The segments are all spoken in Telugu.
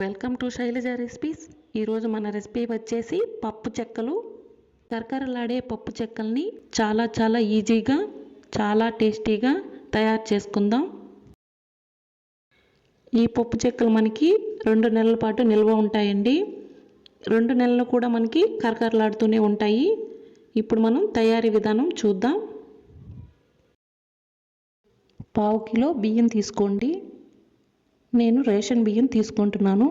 Welcome to Shailaja recipes. ఈరోజు మన రెసిపీ వచ్చేసి పప్పు చెక్కలు. కరకరలాడే పప్పు చెక్కల్ని చాలా చాలా ఈజీగా చాలా టేస్టీగా తయారు చేసుకుందాం. ఈ పప్పు చెక్కలు మనకి రెండు నెలల పాటు నిల్వ ఉంటాయండి. రెండు నెలలు కూడా మనకి కరకరలాడుతూనే ఉంటాయి. ఇప్పుడు మనం తయారీ విధానం చూద్దాం. పావు కిలో బియ్యం తీసుకోండి. నేను రేషన్ బియ్యం తీసుకుంటున్నాను.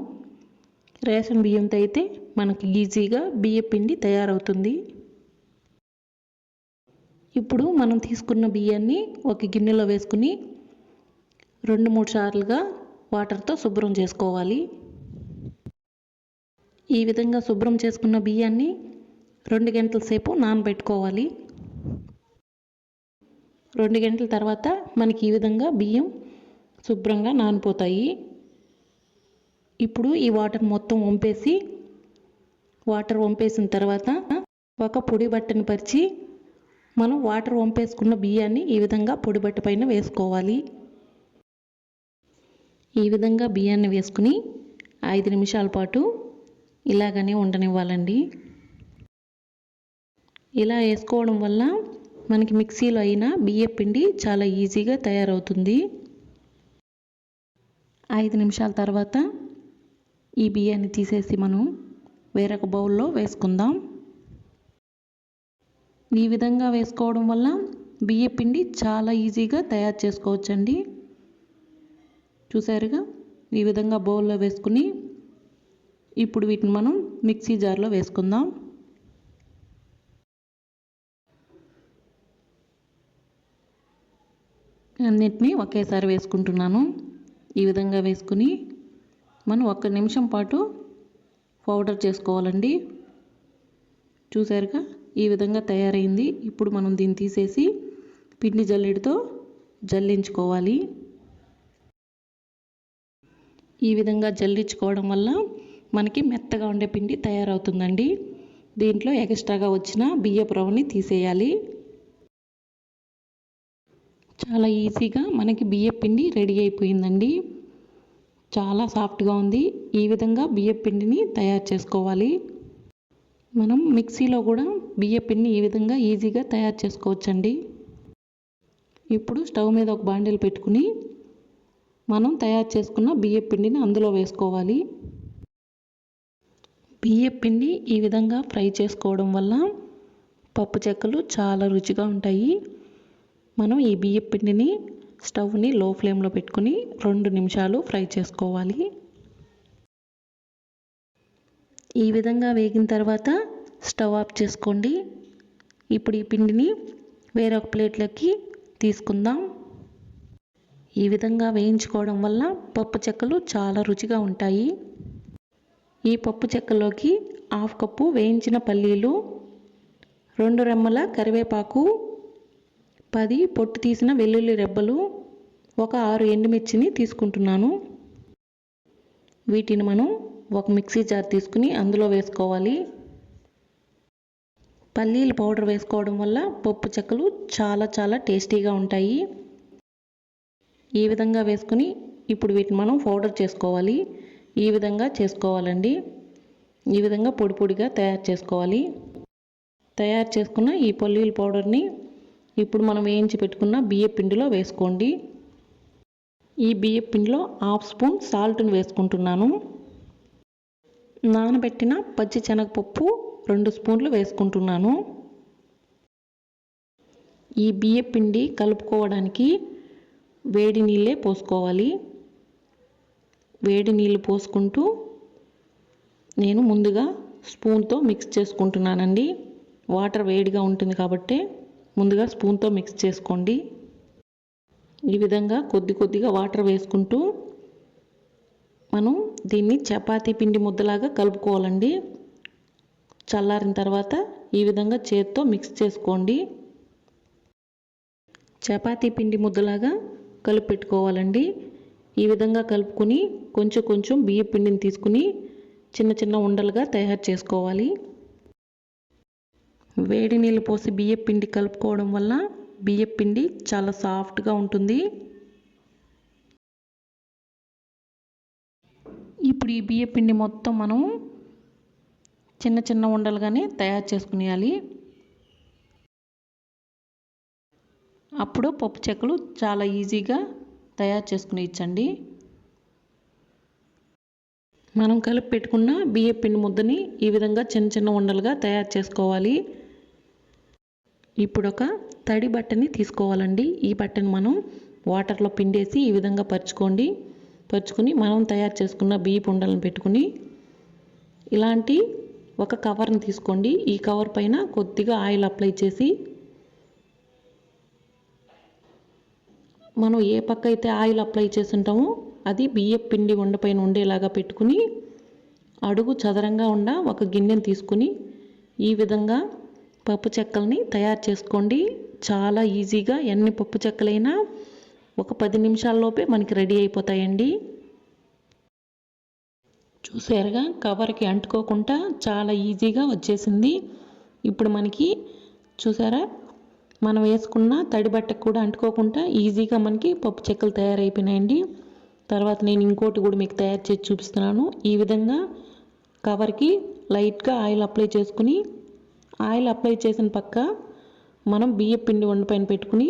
రేషన్ బియ్యంతో అయితే మనకి ఈజీగా బియ్య పిండి తయారవుతుంది. ఇప్పుడు మనం తీసుకున్న బియ్యాన్ని ఒక గిన్నెలో వేసుకుని రెండు మూడు సార్లుగా వాటర్తో శుభ్రం చేసుకోవాలి. ఈ విధంగా శుభ్రం చేసుకున్న బియ్యాన్ని రెండు గంటల సేపు నానబెట్టుకోవాలి. రెండు గంటల తర్వాత మనకి ఈ విధంగా బియ్యం శుభ్రంగా నానిపోతాయి. ఇప్పుడు ఈ వాటర్ మొత్తం వంపేసి వాటర్ వంపేసిన తర్వాత ఒక పొడి బట్టను పరిచి మనం వాటర్ వంపేసుకున్న బియ్యాన్ని ఈ విధంగా పొడి బట్ట పైన వేసుకోవాలి. ఈ విధంగా బియ్యాన్ని వేసుకుని ఐదు నిమిషాల పాటు ఇలాగనే ఉండనివ్వాలండి. ఇలా వేసుకోవడం వల్ల మనకి మిక్సీలో అయినా బియ్య పిండి చాలా ఈజీగా తయారవుతుంది. ఐదు నిమిషాల తర్వాత ఈ బియ్యాన్ని తీసేసి మనం వేరొక బౌల్లో వేసుకుందాం. ఈ విధంగా వేసుకోవడం వల్ల బియ్య పిండి చాలా ఈజీగా తయారు చేసుకోవచ్చండి. చూసారుగా? ఈ విధంగా బౌల్లో వేసుకుని ఇప్పుడు వీటిని మనం మిక్సీ జార్లో వేసుకుందాం. అన్నిటినీ ఒకేసారి వేసుకుంటున్నాను. ఈ విధంగా వేసుకుని మనం ఒక్క నిమిషం పాటు పౌడర్ చేసుకోవాలండి. చూసారుగా? ఈ విధంగా తయారైంది. ఇప్పుడు మనం దీన్ని తీసేసి పిండి జల్లెడతో జల్లించుకోవాలి. ఈ విధంగా జల్లించుకోవడం వల్ల మనకి మెత్తగా ఉండే పిండి తయారవుతుందండి. దీంట్లో ఎక్స్ట్రాగా వచ్చిన బియ్యపు రవ్వని తీసేయాలి. చాలా ఈజీగా మనకి బియ్య పిండి రెడీ అయిపోయిందండి. చాలా సాఫ్ట్గా ఉంది. ఈ విధంగా బియ్య పిండిని తయారు చేసుకోవాలి. మనం మిక్సీలో కూడా బియ్య పిండిని ఈ విధంగా ఈజీగా తయారు చేసుకోవచ్చండి. ఇప్పుడు స్టవ్ మీద ఒక బాండిల్ పెట్టుకుని మనం తయారు చేసుకున్న బియ్య పిండిని అందులో వేసుకోవాలి. బియ్య పిండి ఈ విధంగా ఫ్రై చేసుకోవడం వల్ల పప్పు చెక్కలు చాలా రుచిగా ఉంటాయి. మనం ఈ బియ్య పిండిని స్టవ్ని లో ఫ్లేమ్లో పెట్టుకుని రెండు నిమిషాలు ఫ్రై చేసుకోవాలి. ఈ విధంగా వేగిన తర్వాత స్టవ్ ఆఫ్ చేసుకోండి. ఇప్పుడు ఈ పిండిని వేరొక ప్లేట్లోకి తీసుకుందాం. ఈ విధంగా వేయించుకోవడం వల్ల పప్పు చెక్కలు చాలా రుచిగా ఉంటాయి. ఈ పప్పు చెక్కలోకి హాఫ్ కప్పు వేయించిన పల్లీలు రెండు రెమ్మల కరివేపాకు పది పొట్టు తీసిన వెల్లుల్లి రెబ్బలు ఒక ఆరు ఎండుమిర్చిని తీసుకుంటున్నాను. వీటిని మనం ఒక మిక్సీ జార్ తీసుకుని అందులో వేసుకోవాలి. పల్లీల పౌడర్ వేసుకోవడం వల్ల పప్పు చెక్కలు చాలా చాలా టేస్టీగా ఉంటాయి. ఈ విధంగా వేసుకుని ఇప్పుడు వీటిని మనం పౌడర్ చేసుకోవాలి. ఈ విధంగా చేసుకోవాలండి. ఈ విధంగా పొడి పొడిగా తయారు చేసుకోవాలి. తయారు చేసుకున్న ఈ పల్లీల పౌడర్ని ఇప్పుడు మనం వేయించి పెట్టుకున్న బియ్య పిండిలో వేసుకోండి. ఈ బియ్య పిండిలో హాఫ్ స్పూన్ సాల్ట్ని వేసుకుంటున్నాను. నానబెట్టిన పచ్చి శనగపప్పు రెండు స్పూన్లు వేసుకుంటున్నాను. ఈ బియ్య పిండి కలుపుకోవడానికి వేడి నీళ్ళే పోసుకోవాలి. వేడి నీళ్ళు పోసుకుంటూ నేను ముందుగా స్పూన్తో మిక్స్ చేసుకుంటున్నానండి. వాటర్ వేడిగా ఉంటుంది కాబట్టి ముందుగా స్పూన్తో మిక్స్ చేసుకోండి. ఈ విధంగా కొద్ది కొద్దిగా వాటర్ వేసుకుంటూ మనం దీన్ని చపాతీ పిండి ముద్దలాగా కలుపుకోవాలండి. చల్లారిన తర్వాత ఈ విధంగా చేత్తో మిక్స్ చేసుకోండి. చపాతీ పిండి ముద్దలాగా కలిపి పెట్టుకోవాలండి ఈ విధంగా కలుపుకొని కొంచెం కొంచెం బియ్య పిండిని తీసుకుని చిన్న చిన్న ఉండలుగా తయారు చేసుకోవాలి. వేడి నీళ్ళు పోసి బియ్యపిండి కలుపుకోవడం వల్ల బియ్యపిండి చాలా సాఫ్ట్గా ఉంటుంది. ఇప్పుడు ఈ బియ్యపిండి మొత్తం మనం చిన్న చిన్న ఉండలుగానే తయారు చేసుకునేయాలి. అప్పుడు పప్పు చెక్కలు చాలా ఈజీగా తయారు చేసుకుని ఇచ్చండి. మనం కలిపి పెట్టుకున్న బియ్య పిండి ముద్దని ఈ విధంగా చిన్న చిన్న ఉండలుగా తయారు చేసుకోవాలి. ఇప్పుడు ఒక తడి బట్టని తీసుకోవాలండి. ఈ బట్టని మనం వాటర్లో పిండేసి ఈ విధంగా పరుచుకోండి. పరుచుకుని మనం తయారు చేసుకున్న బియ్యపు పుండలను పెట్టుకుని ఇలాంటి ఒక కవర్ని తీసుకోండి. ఈ కవర్ పైన కొద్దిగా ఆయిల్ అప్లై చేసి మనం ఏ పక్క అయితే ఆయిల్ అప్లై చేసి ఉంటామో అది బియ్యం పిండి ఉండపైన ఉండేలాగా పెట్టుకుని అడుగు చదరంగా ఉన్న ఒక గిన్నెని తీసుకుని ఈ విధంగా పప్పు చెక్కల్ని తయారు చేసుకోండి. చాలా ఈజీగా ఎన్ని పప్పు చెక్కలైనా ఒక పది నిమిషాల్లోపే మనకి రెడీ అయిపోతాయండి. చూసారుగా కవర్కి అంటుకోకుండా చాలా ఈజీగా వచ్చేసింది. ఇప్పుడు మనకి చూసారా మనం వేసుకున్న తడి బట్టకు కూడా అంటుకోకుండా ఈజీగా మనకి పప్పు చెక్కలు తయారైపోయినాయండి. తర్వాత నేను ఇంకోటి కూడా మీకు తయారు చేసి చూపిస్తున్నాను. ఈ విధంగా కవర్కి లైట్గా ఆయిల్ అప్లై చేసుకుని ఆయిల్ అప్లై చేసిన పక్క మనం బియ్య పిండి వండపైన పెట్టుకుని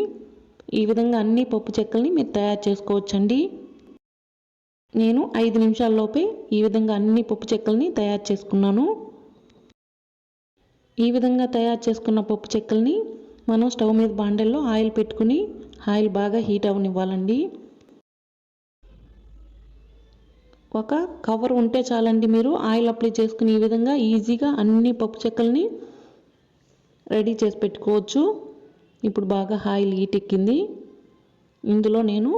ఈ విధంగా అన్ని పప్పు చెక్కల్ని మీరు తయారు చేసుకోవచ్చండి. నేను ఐదు నిమిషాల్లోపే ఈ విధంగా అన్ని పప్పు చెక్కల్ని తయారు చేసుకున్నాను. ఈ విధంగా తయారు చేసుకున్న పప్పు చెక్కల్ని మనం స్టవ్ మీద బాండల్లో ఆయిల్ పెట్టుకుని ఆయిల్ బాగా హీట్ అవనివ్వాలండి ఒక కవర్ ఉంటే చాలండి మీరు ఆయిల్ అప్లై చేసుకుని ఈ విధంగా ఈజీగా అన్ని పప్పు చెక్కల్ని రెడీ చేసి పెట్టుకోవచ్చు. ఇప్పుడు బాగా ఆయిల్ ఈటెక్కింది ఎక్కింది. ఇందులో నేను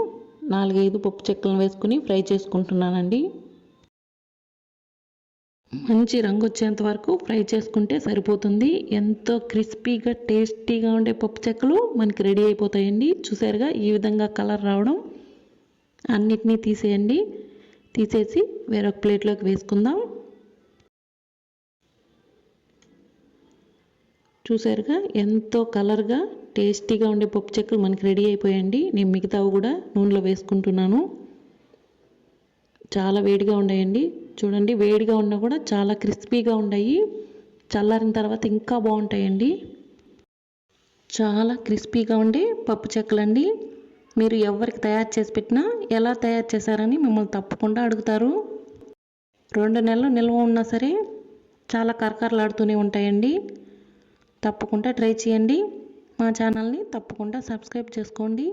నాలుగైదు పప్పు చెక్కలను వేసుకుని ఫ్రై చేసుకుంటున్నానండి. మంచి రంగు వచ్చేంత వరకు ఫ్రై చేసుకుంటే సరిపోతుంది. ఎంతో క్రిస్పీగా టేస్టీగా ఉండే పప్పు చెక్కలు మనకి రెడీ అయిపోతాయండి. చూసారుగా ఈ విధంగా కలర్ రావడం. అన్నిటినీ తీసేయండి. తీసేసి వేరొక ప్లేట్లోకి వేసుకుందాం. చూసారుగా? ఎంతో కలర్గా టేస్టీగా ఉండే పప్పు చెక్కలు మనకి రెడీ అయిపోయాయండి. నేను మిగతావి కూడా నూనెలో వేసుకుంటున్నాను. చాలా వేడిగా ఉన్నాయండి. చూడండి వేడిగా ఉన్నా కూడా చాలా క్రిస్పీగా ఉన్నాయి. చల్లారిన తర్వాత ఇంకా బాగుంటాయండి. చాలా క్రిస్పీగా ఉండే పప్పు చెక్కలండి. మీరు ఎవరికి తయారు చేసి పెట్టినా ఎలా తయారు చేశారని మిమ్మల్ని తప్పకుండా అడుగుతారు. రెండు నెలలు నిల్వ ఉన్నా సరే చాలా కరకరలాడుతూనే ఉంటాయండి. తప్పకుండా ట్రై చేయండి మా ఛానల్ని తప్పకుండా సబ్స్క్రైబ్ చేసుకోండి